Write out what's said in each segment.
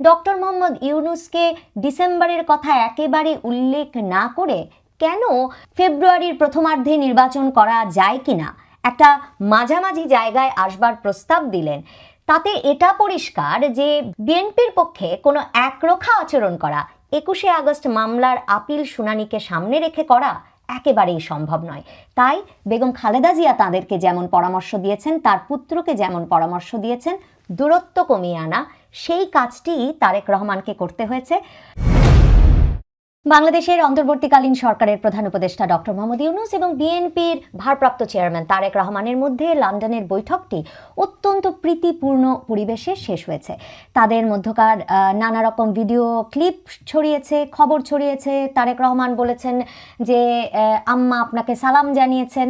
Doctor Mohammad ইউনুসকে ডিসেম্বরের কথা একেবারে উল্লেখ না করে কেন ফেব্রুয়ারির প্রথমার্ধে নির্বাচন করা যায় কিনা? একটা মাঝামাঝি জায়গায় আসবার প্রস্তাব দিলেন। তাতে এটা পরিষ্কার যে বিএনপির পক্ষে কোনো একরোখা আচরণ করা, একুশে আগস্ট মামলার আপিল শুনানিকে সামনে রেখে করা একেবারেই সম্ভব নয়। তাই বেগম খালেদা জিয়া তাদেরকে যেমন পরামর্শ দিয়েছেন, তার পুত্রকে যেমন পরামর্শ দিয়েছেন, দূরত্ব কমিয়ে আনা, সেই কাজটি তারেক রহমানকে করতে হয়েছে। বাংলাদেশের অন্তর্বর্তীকালীন সরকারের প্রধান উপদেষ্টা ডক্টর মোহাম্মদ ইউনুস এবং বিএনপির ভারপ্রাপ্ত চেয়ারম্যান তারেক রহমানের মধ্যে লন্ডনের বৈঠকটি অত্যন্ত প্রীতিপূর্ণ পরিবেশে শেষ হয়েছে। তাদের মধ্যকার নানা রকম ভিডিও ক্লিপ ছড়িয়েছে, খবর ছড়িয়েছে। তারেক রহমান বলেছেন যে আম্মা আপনাকে সালাম জানিয়েছেন।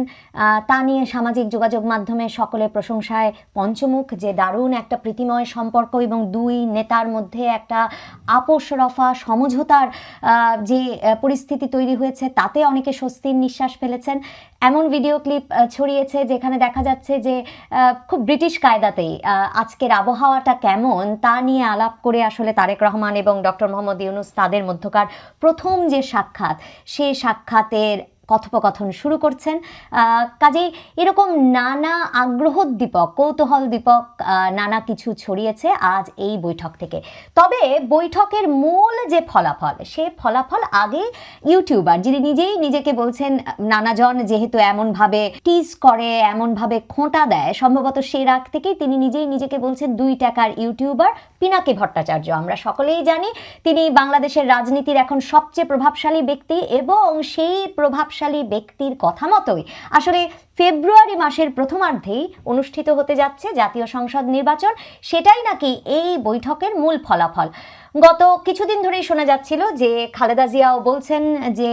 তা নিয়ে সামাজিক যোগাযোগ মাধ্যমে সকলে প্রশংসায় পঞ্চমুখ। যে দারুণ একটা প্রীতিময় সম্পর্ক এবং দুই নেতার মধ্যে একটা আপোষ রফা সমঝোতার যে পরিস্থিতি তৈরি হয়েছে তাতে অনেকে স্বস্তির নিঃশ্বাস ফেলেছেন। এমন ভিডিও ক্লিপ ছড়িয়েছে যেখানে দেখা যাচ্ছে যে খুব ব্রিটিশ কায়দাতেই আজকের আবহাওয়াটা কেমন তা নিয়ে আলাপ করে আসলে তারেক রহমান এবং ডক্টর মোহাম্মদ ইউনুস তাদের মধ্যকার প্রথম যে সাক্ষাৎ, সেই সাক্ষাতের কথোপকথন শুরু করছেন। কাজেই এরকম নানা আগ্রহোদ্দীপক কৌতূহলদীপক আহ, নানা কিছু ছড়িয়েছে আজ এই বৈঠক থেকে। তবে বৈঠকের মূল যে ফলাফল সে ফলাফল আগে ইউটিউবার যিনি নিজেই নিজেকে বলছেন নানাজন যেহেতু এমনভাবে টিজ করে এমনভাবে খোঁটা দেয় সম্ভবত সে রাগ থেকেই তিনি নিজেই নিজেকে বলছেন দুই টাকার ইউটিউবার পিনাকি ভট্টাচার্য। আমরা সকলেই জানি তিনি বাংলাদেশের রাজনীতির এখন সবচেয়ে প্রভাবশালী ব্যক্তি এবং সেই প্রভাবশালী ব্যক্তির কথা মতোই। আসলে ফেব্রুয়ারি মাসের প্রথমার্ধেই অনুষ্ঠিত হতে যাচ্ছে জাতীয় সংসদ নির্বাচন। সেটাই নাকি এই বৈঠকের মূল ফলাফল। গত কিছুদিন ধরেই শোনা যাচ্ছিল যে খালেদা জিয়াও বলছেন যে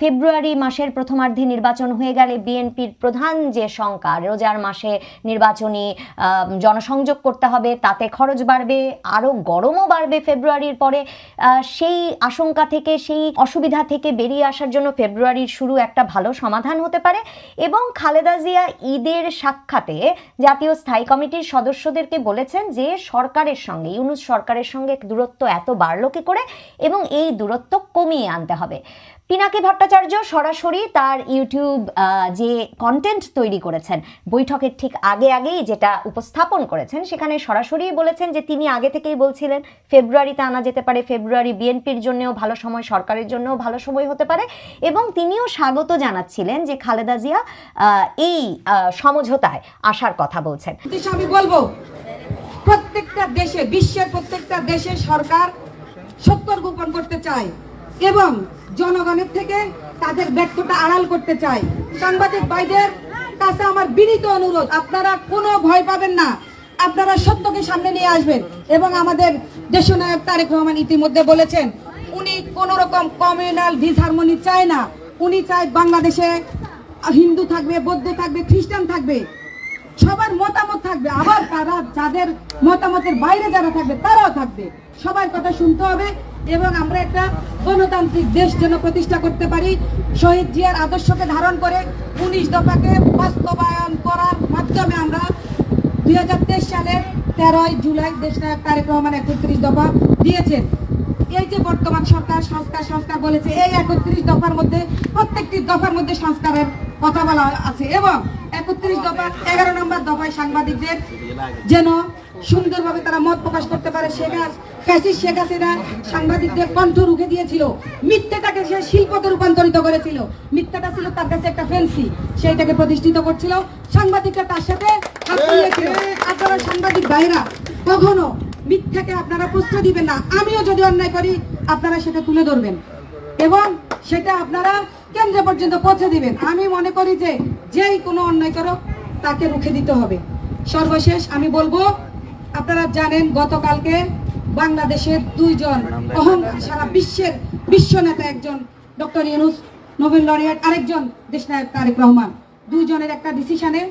ফেব্রুয়ারি মাসের প্রথমার্ধে নির্বাচন হয়ে গেলে বিএনপির প্রধান যে শঙ্কা, রোজার মাসে নির্বাচনী জনসংযোগ করতে হবে, তাতে খরচ বাড়বে, আরও গরমও বাড়বে ফেব্রুয়ারির পরে সেই আশঙ্কা থেকে, সেই অসুবিধা থেকে বেরিয়ে আসার জন্য ফেব্রুয়ারির শুরু একটা ভালো সমাধান হতে পারে এবং খালেদা জিয়া ঈদের সাক্ষাতে জাতীয় স্থায়ী কমিটির সদস্যদেরকে বলেছেন যে সরকারের সঙ্গে, ইউনুস সরকারের সঙ্গে দূরত্ব এত বাড়লো কি করে? এবং এই দূরত্ব কমিয়ে আনতে হবে। পিনাকি ভট্টাচার্য সরাসরি তার ইউটিউব যে কন্টেন্ট তৈরি করেছেন, বৈঠকের ঠিক আগে আগেই যেটা উপস্থাপন করেছেন, সেখানে সরাসরি বলেছেন যে তিনি আগে থেকেই বলছিলেন ফেব্রুয়ারিতে আনা যেতে পারে, ফেব্রুয়ারি বিএনপির জন্যও ভালো সময়, সরকারের জন্যও ভালো সময় হতে পারে। এবং তিনিও স্বাগত জানাচ্ছিলেন যে খালেদা জিয়া এই সমঝোতায় আসার কথা বলছেন। আমি বলব, প্রত্যেকটা দেশে, বিশ্বের প্রত্যেকটা দেশে সরকার সত্তর গোপন করতে চায়। এবং জনগণের থেকে তাদের ব্যর্থতা আড়াল করতে চায় সাংবাদিক ভাইদের কাছে আমার বিনীত অনুরোধ, আপনারা কোনো ভয় পাবেন না। আপনারা সত্যকে সামনে নিয়ে আসবেন এবং আমাদের দেশনায়ক তারেক রহমান ইতিমধ্যে বলেছেন, উনি কোন রকম কমিউনাল ডিসহারমোনি চায় না। উনি চায় বাংলাদেশে হিন্দু থাকবে, বৌদ্ধ থাকবে, খ্রিস্টান থাকবে। সবার মতামত থাকবে। আবার তারা যাদের মতামতের বাইরে যারা থাকবে, তারাও থাকবে। সবার কথা শুনতে হবে। এবং আমরা একটা গণতান্ত্রিক দেশ যেন প্রতিষ্ঠা করতে পারি। শহীদ জিয়ার আদর্শকে ধারণ করে উনিশ দফাকে বাস্তবায়ন করার মাধ্যমে আমরা দুই সালের তেরোই জুলাই দেশনায়ক তারেক রহমান একত্রিশ দফা দিয়েছেন। এই যে বর্তমান সরকার, সংস্কার সংস্কার বলেছে, এই একত্রিশ দফার মধ্যে, প্রত্যেকটি দফার মধ্যে সংস্কারের কথা বলা আছে এবং একত্রিশ দফা এগারো নম্বর দফায় সাংবাদিকদের যেন সুন্দরভাবে তারা মত প্রকাশ করতে পারে শেখ হাস- ফ্যাসিস্ট শেখ হাসিনা সাংবাদিকদের কণ্ঠ রুখে দিয়েছিল। মিথ্যাটাকে সে শিল্পতে রূপান্তরিত করেছিল। মিথ্যাটা ছিল তার কাছে একটা ফেন্সি সেইটাকে প্রতিষ্ঠিত করছিল। সাংবাদিকরা তার সাথে আপনারা সাংবাদিক ভাইরা, কখনো মিথ্যাকে আপনারা প্রশ্রয় দিবেন না। আমিও যদি অন্যায় করি, আপনারা সেটা তুলে ধরবেন। এবং সেটা আপনারা কেন্দ্র পর্যন্ত পৌঁছে দিবেন। আমি মনে করি যে যেই কোনো অন্যায় করো তাকে রুখে দিতে হবে। সর্বশেষ আমি বলব আপনারা জানেন গতকালকে বাংলাদেশের দুইজন অহংকার সারা বিশ্বের বিশ্ব নেতা একজন ডক্টর ইউনুস নোবেল লরিয়েট, আরেকজন দেশনায়ক তারেক রহমান। দুইজনের একটা ডিসিশনে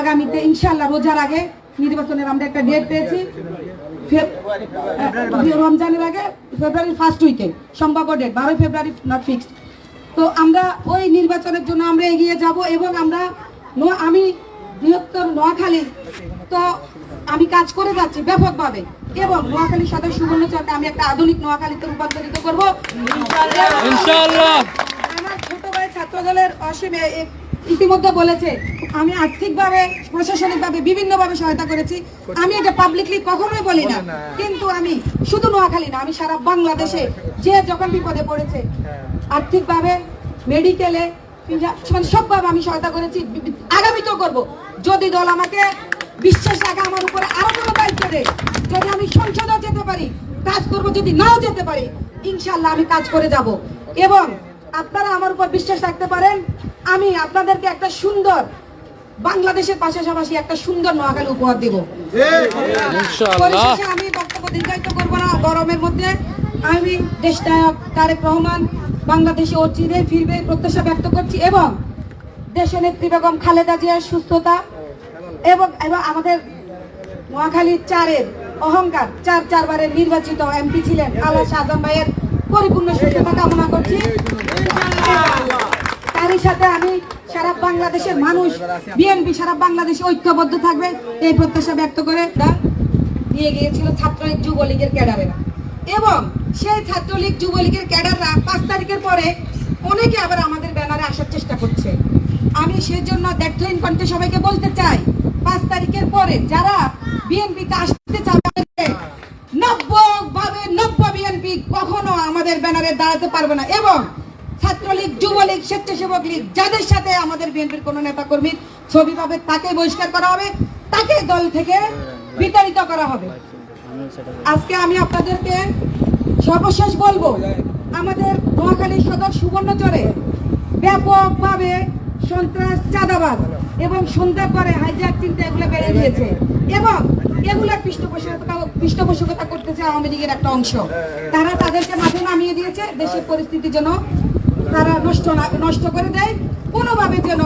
আগামীতে ইনশাল্লাহ রোজার আগে নির্বাচনের আমরা একটা ডেট পেয়েছি। রমজানের আগে ফেব্রুয়ারি ফার্স্ট উইকে সম্ভাব্য ডেট বারোই ফেব্রুয়ারি নট ফিক্সড তো আমরা ওই নির্বাচনের জন্য আমরা এগিয়ে যাব এবং আমরা আমি বৃহত্তর নোয়াখালী তো আমি কাজ করে যাচ্ছি ব্যাপকভাবে। এবং নোয়াখালী সদর সুবর্ণচরকে আমি একটা আধুনিক নোয়াখালীতে রূপান্তরিত করব। আমার ছোট ভাই ছাত্র দলের অসীমে ইতিমধ্যে বলেছে আমি আর্থিকভাবে প্রশাসনিকভাবে বিভিন্নভাবে সহায়তা করেছি। আমি এটা পাবলিকলি কখনোই বলি না। কিন্তু আমি শুধু নোয়াখালী না আমি সারা বাংলাদেশে যে যখন বিপদে পড়েছে আর্থিকভাবে মেডিকেলে মানে সবভাবে আমি সহায়তা করেছি। আগামীতেও করব। যদি দল আমাকে বিশ্বাস রাখে আমার উপরে আরও কোনো দায়িত্ব দেয়। যদি আমি সংসদেও যেতে পারি কাজ করব যদি নাও যেতে পারি ইনশাল্লাহ আমি কাজ করে যাব। এবং আপনারা আমার উপর বিশ্বাস রাখতে পারেন আমি আপনাদেরকে একটা সুন্দর বাংলাদেশের পাশাপাশি একটা সুন্দর নোয়াখালী উপহার দেব। আমি বক্তব্য দীর্ঘায়িত করব না গরমের মধ্যে আমি দেশ নায়ক তারেক রহমান বাংলাদেশে ও চিরে ফিরবে প্রত্যাশা ব্যক্ত করছি এবং দেশের নেত্রী বেগম খালেদা জিয়ার সুস্থতা এবং এবং আমাদের নোয়াখালীর চারের অহংকার, চার চারবারের নির্বাচিত এমপি ছিলেন আল্লাহ আজম ভাইয়ের পরিপূর্ণ সুস্থতা কামনা করছি। তারই সাথে আমি সারা বাংলাদেশের মানুষ, বিএনপি সারা বাংলাদেশে ঐক্যবদ্ধ থাকবে, এই প্রত্যাশা ব্যক্ত করে দিয়ে গিয়েছিল ছাত্রলীগ যুবলীগের ক্যাডারেরা। এবং সেই ছাত্রলীগ যুবলীগের ক্যাডাররা পাঁচ তারিখের পরে অনেকে আবার আমাদের ব্যানারে আসার চেষ্টা করছে। আমি সেই জন্য দ্ব্যর্থহীন কণ্ঠে সবাইকে বলতে চাই, পাঁচ তারিখের পরে যারা বিএনপিতে আসতে চাবে নব্য ভাবে নব্য বিএনপি কখনো আমাদের ব্যানারে দাঁড়াতে পারবে না। এবং ছাত্রলীগ, যুবলীগ, স্বেচ্ছাসেবক লীগ, যাদের সাথে আমাদের বিএনপির কোনো নেতা কর্মীর ছবি পাবে, তাকে বহিষ্কার করা হবে, তাকে দল থেকে বিতাড়িত করা হবে। আজকে আমি আপনাদেরকে সর্বশেষ বলব, আমাদের নোয়াখালী সদর সুবর্ণচরে ব্যাপকভাবে সন্ত্রাস চাঁদাবাদ এবং সন্ধ্যার পরে হাইজ্যাক চিন্তা এগুলো বেড়ে গিয়েছে। এবং এগুলোর পৃষ্ঠপোষকতা পৃষ্ঠপোষকতা করতেছে আওয়ামী লীগের একটা অংশ। তারা তাদেরকে মাঠে নামিয়ে দিয়েছে দেশের পরিস্থিতি যেন তারা নষ্ট নষ্ট করে দেয়। কোনোভাবে যেন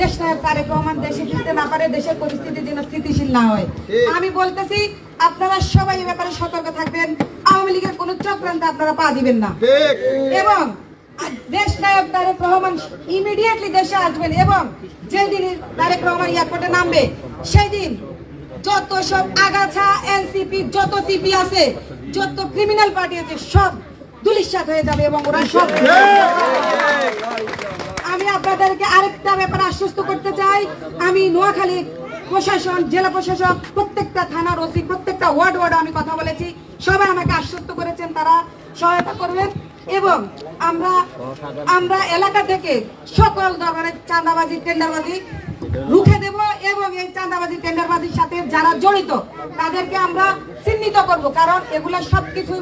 দেশ নায়ক তারেক রহমান দেশে ফিরতে না পারে দেশের পরিস্থিতি যেন স্থিতিশীল না হয়। আমি বলতেছি আপনারা সবাই এ ব্যাপারে সতর্ক থাকবেন। আওয়ামী লীগের কোনো চক্রান্তে আপনারা পা দিবেন না। এবং দেশ নায়ক তারেক রহমান ইমিডিয়েটলি দেশে আসবেন এবং যেদিন তারেক রহমান এয়ারপোর্টে নামবে সেই দিন যত সব আগাছা এনসিপি যত সিপি আছে যত ক্রিমিনাল পার্টি আছে সব দুলিশ্বাত হয়ে যাবে এবং ওরা সব আমি আপনাদেরকে আরেকটা ব্যাপারে আশ্বস্ত করতে চাই। আমি নোয়াখালী প্রশাসন জেলা প্রশাসক প্রত্যেকটা থানার ওসি প্রত্যেকটা ওয়ার্ড ওয়ার্ড আমি কথা বলেছি। সবাই আমাকে আশ্বস্ত করেছেন তারা। সহায়তা করবেন এবং আমরা আমরা এলাকা থেকে সকল ধরনের চাঁদাবাজি, টেন্ডারবাজি রুখে দেব এবং এই চাঁদাবাজি, টেন্ডারবাজির সাথে যারা জড়িত, তাদেরকে আমরা চিহ্নিত করব, কারণ এগুলো সবকিছু